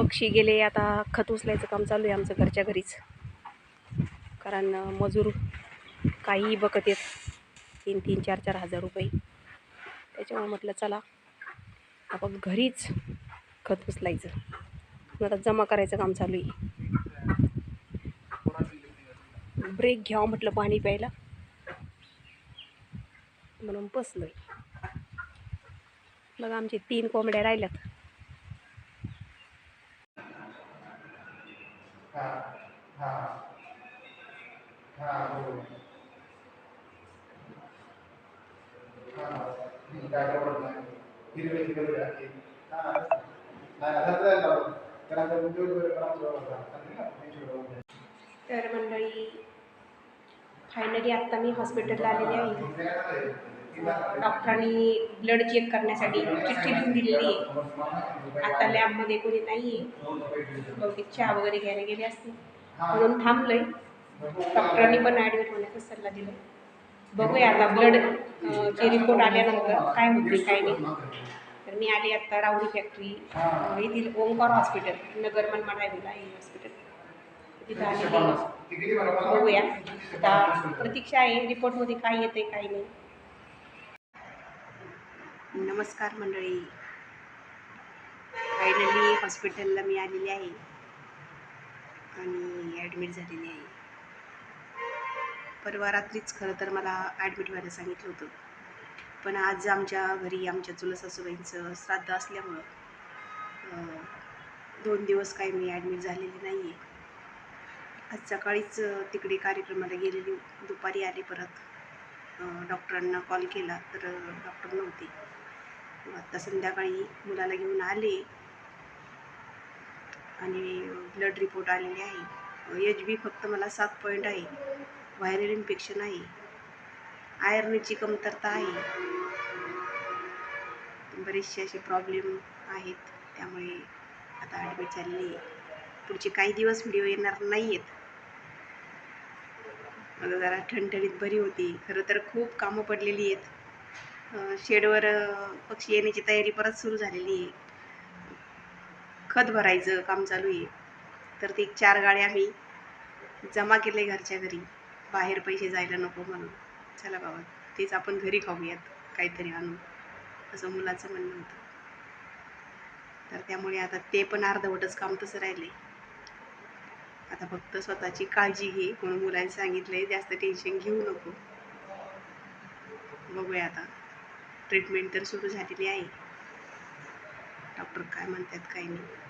पक्षी गेले आता खत उचलायचं काम चालू आहे आमचं घरच्या घरीच. कारण मजूर काहीही बघत येत तीन तीन चार चार हजार रुपये. त्याच्यामुळे म्हटलं चला आपण घरीच खत उचलायचं. मग आता जमा करायचं काम चालू आहे. ब्रेक घ्यावं म्हटलं पाणी प्यायला. म्हणून बसलोय. बघा आमचे तीन कोंबड्या राहिल्यात हा हा हा बरोबर हा ही काय बरोबर नाही हिरवे हिरवे आहे हा नाही आता तर लावलं कारण आता उद्योग वगैरे करायचं होतं आणि ना नाही बरोबर तर मंडळी फायनली आत्ता मी हॉस्पिटलला आलेली आहे. डॉक्टरांनी ब्लड चेक करण्यासाठी चिठ्ठी लिहून दिलेली आहे. आता लॅबमध्ये कोणी नाही आहे बहुतेक चहा वगैरे घ्यायला गेले असते म्हणून थांबलोय. डॉक्टरांनी पण ॲडमिट होण्याचा सल्ला दिला. बघूया आता ब्लड चे रिपोर्ट आल्यानंतर काय होते काय नाही. तर मी आले आता राऊरी फॅक्टरी येथील ओंकार हॉस्पिटल नगर मनमाड हायवेला आहे हॉस्पिटल तिथं आलेली बघूया. आता प्रतीक्षा आहे रिपोर्टमध्ये काय येते काय नाही. नमस्कार मंडळी. फायनली हॉस्पिटलला मी आलेली आहे. आणि ॲडमिट झालेली आहे. परवा रात्रीच खरं तर मला ॲडमिट व्हायला सांगितलं होतं. पण आज आमच्या घरी आमच्या चुलत सासूबाईंचं श्राद्ध असल्यामुळं दोन दिवस काही मी ॲडमिट झालेली नाही आहे आज सकाळीच तिकडे कार्यक्रमाला गेलेली. दुपारी आले परत. डॉक्टरांना कॉल केला तर डॉक्टर नव्हते. आत्ता संध्याकाळी मुलाला घेऊन आले. आणि ब्लड रिपोर्ट आलेले आहे. एच बी फक्त मला सात पॉईंट आहे. व्हायरल इन्फेक्शन आहे. आयर्नची कमतरता आहे. बरेचसे असे प्रॉब्लेम आहेत. त्यामुळे आता ॲडमिट झालेली आहे. पुढचे काही दिवस व्हिडिओ येणार नाही आहेत मला जरा ठणठणीत बरी होती. खरं तर खूप कामं पडलेली आहेत. शेडवर पक्षी येण्याची तयारी परत सुरू झालेली आहे. खत भरायचं काम चालू आहे. तर ते चार गाड्या आम्ही जमा केले घरच्या घरी. बाहेर पैसे जायला नको म्हणून. चला बाबा तेच आपण घरी खाऊयात काहीतरी आणून. असं मुलाचं म्हणणं होतं. तर त्यामुळे आता ते पण अर्धवटच काम तसं राहिले. आता फक्त स्वतःची काळजी घे म्हणून मुलांनी सांगितलंय जास्त टेन्शन घेऊ नको. बघूया आता. ट्रीटमेंट तर सुरू झालेली आहे. डॉक्टर काय म्हणतात काय नाही.